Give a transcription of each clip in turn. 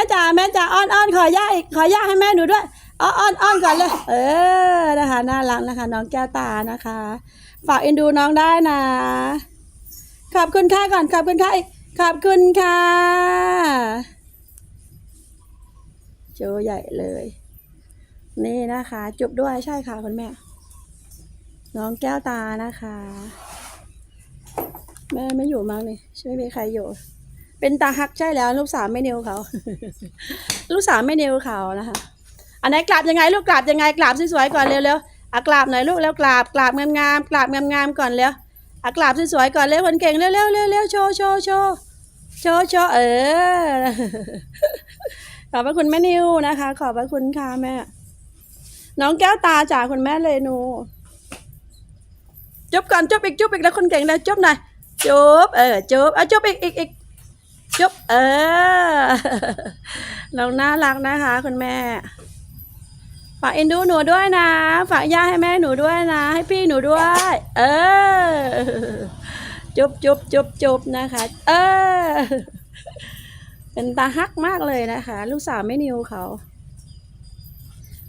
ม่จ๋าแม่จ๋าอ้อนอ้อนขอย่าอีกขอย่าให้แม่หนูด้วยอ้อนอ้อนอ้อนก่อนเลย เออนะคะน่ารักนะคะ น้องแก้วตานะคะ ฝากเอ็นดูน้องได้นะ ขอบคุณค่ะก่อนขอบคุณค่ะอีกขอบคุณค่ะโจใหญ่เลย นี่นะคะ จุบด้วยใช่ค่ะคุณแม่ น้องแก้วตานะคะ แม่ไม่อยู่มั้งนี่ไม่มีใครอยู่ เป็นตาฮักใช่แล้ว ลูกสาวไม่เนวเขา ลูกสาวไม่เนวเขานะคะ อันไหนกราบยังไง ลูกกราบยังไงกราบสวยๆก่อนเร็วๆอะกราบหน่อยลูกแล้วกราบกราบงามๆกราบงามๆก่อนเร็วอะกราบสวยๆก่อนเร็วคนเก่งเร็วๆเร็วๆโชว์โชว์โชว์โชว์โชว์เออขอบพระคุณแม่นิวนะคะ ขอบพระคุณค่ะแม่ น้องแก้วตาจากคุณแม่เลยนูจุบก่อนจุบอีกจุบอีกแล้วคนเก่งแล้วจุบหน่อยจุบเออจุบเอาจุบอีกอีกอีก จุบเออน้องน่ารักนะคะคุณแม่ ฝากเอ็นดูหนูด้วยนะ ฝากย่าให้แม่หนูด้วยนะ ให้พี่หนูด้วย เออ จุบจุบจุบจุบนะคะ เออ เป็นตาฮักมากเลยนะคะ ลูกสาวไม่นิวเขา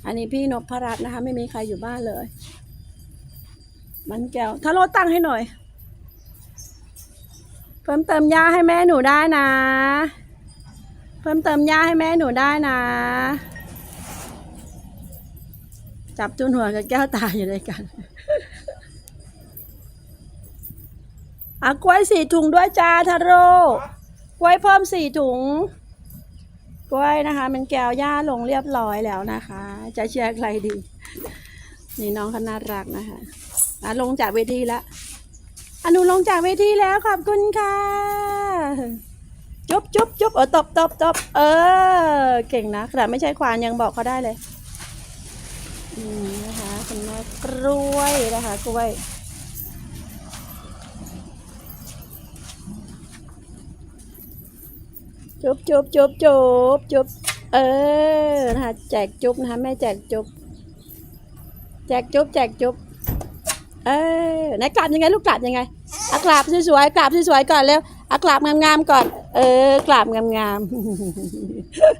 อันนี้พี่นพรัตน์นะคะ ไม่มีใครอยู่บ้านเลย มันแก้วถ้าโลดตั้งให้หน่อย พิ่มเติมยาให้แม่หนูได้นะ เพิ่มเติมยาให้แม่หนูได้นะ จับจุนหัวกับแก้วตาอยู่ด้วยกันอะกล้วยสี่ถุงด้วยจ้าทาโร่กล้วยเพิ่มสี่ถุง กล้วยนะคะ มันแก้วย่าลงเรียบร้อยแล้วนะคะ จะเชียร์ใครดี นี่น้องเขาน่ารักนะคะอะลงจากเวทีแล้ว อนุลงจากเวทีแล้วขอบคุณค่ะจุ๊บจุ๊บจุ๊บเออตบตบตบเออ เก่งนะขนาดไม่ใช่ควานยังบอกเขาได้เลยนี่นะคะคุณแม่กล้วยนะคะกล้วยจุ๊บจุ๊บจุ๊บจุ๊บจุ๊บเออนะคะแจกจุ๊บนะคะแม่แจกจุ๊บแจกจุ๊บแจกจุ๊บเออไหนกราบยังไงลูกกราบยังไง อะกราบสวยๆกราบสวยๆก่อนเร็วอะกราบงามๆก่อน เออกราบงาม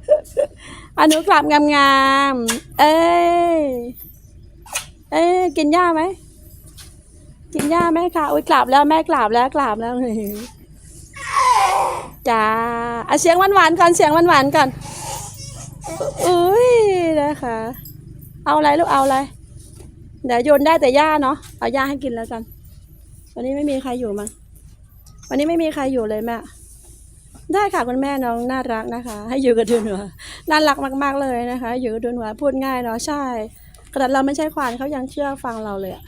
ๆอันหนูกราบงามๆเอ้ยเอ้ยกินหญ้าไหมกินหญ้าไหมคะอุ้ยกราบแล้วแม่กราบแล้วกราบแล้วจ้าเอาเสียงหวานๆก่อนเสียงหวานๆก่อนอุ้ยนะคะ เอาอะไรลูกเอาอะไรเดี๋ยวโยนได้แต่หญ้าเนาะเอาหญ้าให้กินแล้วกัน วันนี้ไม่มีใครอยู่มั้งวันนี้ไม่มีใครอยู่เลยแม่ได้ค่ะคุณแม่น้องน่ารักนะคะ ให้อยู่กับทุนหัวน่ารักมาก ๆเลยนะคะ อยู่กับทุนหัวพูดง่ายเนาะใช่ขนาดเราไม่ใช่ควานเขายังเชื่อฟังเราเลยอะ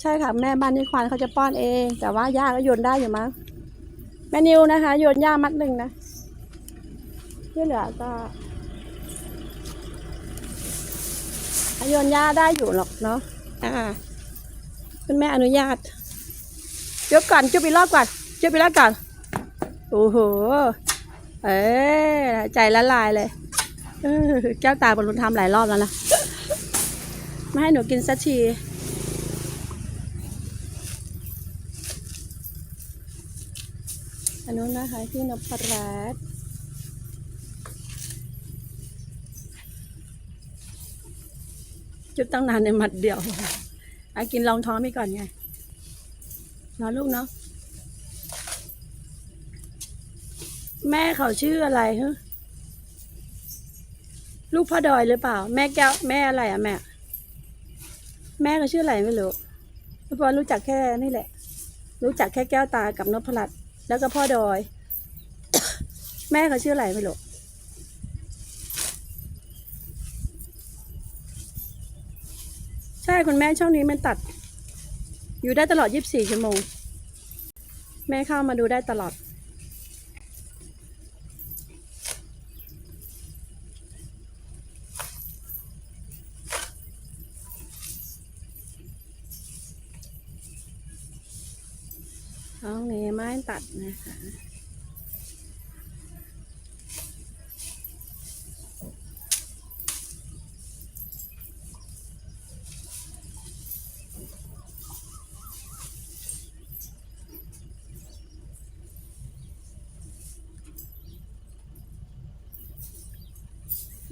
ใช่ค่ะแม่บ้านนี่ควานเขาจะป้อนเอง แต่ว่าหญ้าก็โยนได้อยู่มั้งแม่นิวนะคะโยนหญ้ามัดหนึ่งนะที่เหลือก็โยนหญ้าได้อยู่หรอกเนาะอ่าคุณแม่อนุญาต จุบก่อนจุบอีกรอบก่อนจุบอีกรอบก่อนโอ้โหเอ้ยใจละลายเลยเออแก้วตาบรรลุธรรมหลายรอบแล้วนะไม่ให้หนูกินสักทีอันนู้นนะคะที่นพรัตน์จุดตั้งนานในหมัดเดียวอากินรองท้องไปก่อนไง นาะลูกเนาะแม่เขาชื่ออะไรฮะลูกพ่อดอยหรือเปล่า แม่แก้วแม่อะไรอะแม่ แม่เขาชื่ออะไรไม่รู้เพราะรู้จักแค่นี่แหละ รู้จักแค่แก้วตากับนพรัตน์แล้วก็พ่อดอย แม่เขาชื่ออะไรไม่รู้ใช่คุณแม่ช่องนี้มันตัด อยู่ได้ตลอด 24 ชั่วโมง แม่เข้ามาดูได้ตลอด เองนี้ไม้ตัดนะคะ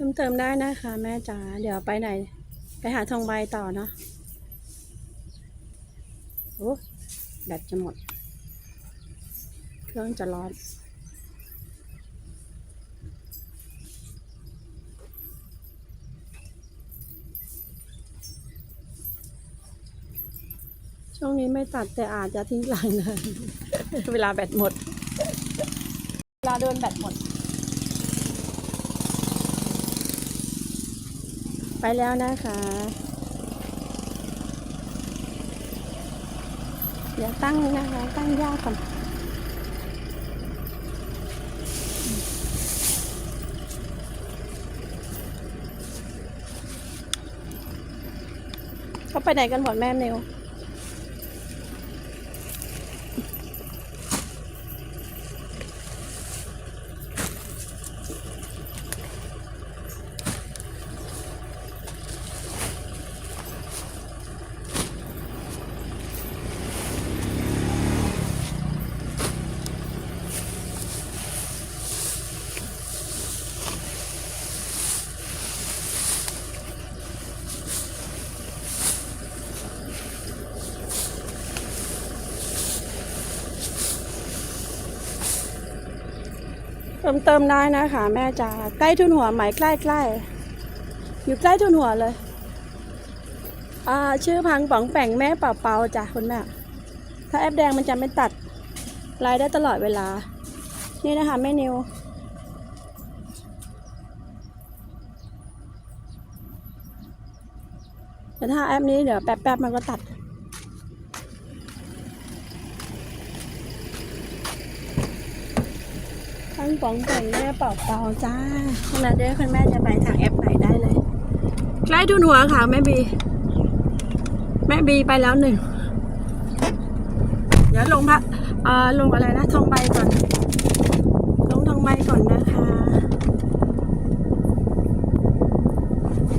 พิ่มเติมได้นะคะ แม่จ๋าเดี๋ยวไปไหน ไปหาทองใบต่อเนาะโอ้แบตจะหมด เครื่องจะร้อนช่วงนี้ไม่ตัดแต่อาจจะทิ้งหลังนะ เวลาแบตหมด เวลาเดินแบตหมด ไปแล้วนะคะเดี๋ยวตั้งนะคะ ตั้งยากก่อนเขาไปไหนกันหมดแม่เนว เติมเติมได้นะคะ แม่จ๋าใกล้ทุนหัวไหมใกล้ใกล้อยู่ใกล้ทุนหัวเลย อ่า ชื่อพังป๋องแป่งแม่เป่าเปาจ้ะคุณแม่ถ้าแอปแดงมันจะไม่ตัดไลน์ได้ตลอดเวลา นี่นะคะแม่นิวแต่ถ้าแอปนี้เดี๋ยวแป๊บๆมันก็ตัด ทั้งป๋องแป่งแม่เป่าเป่าจ้าขณะเดียวคุณแม่จะไปทางแอปไหนได้เลย ใกล้ทุนหัวค่ะแม่บี แม่บีไปแล้วหนึ่ง เดี๋ยวลงพระเออลงอะไรนะทองใบก่อน ลงทองใบก่อนนะคะ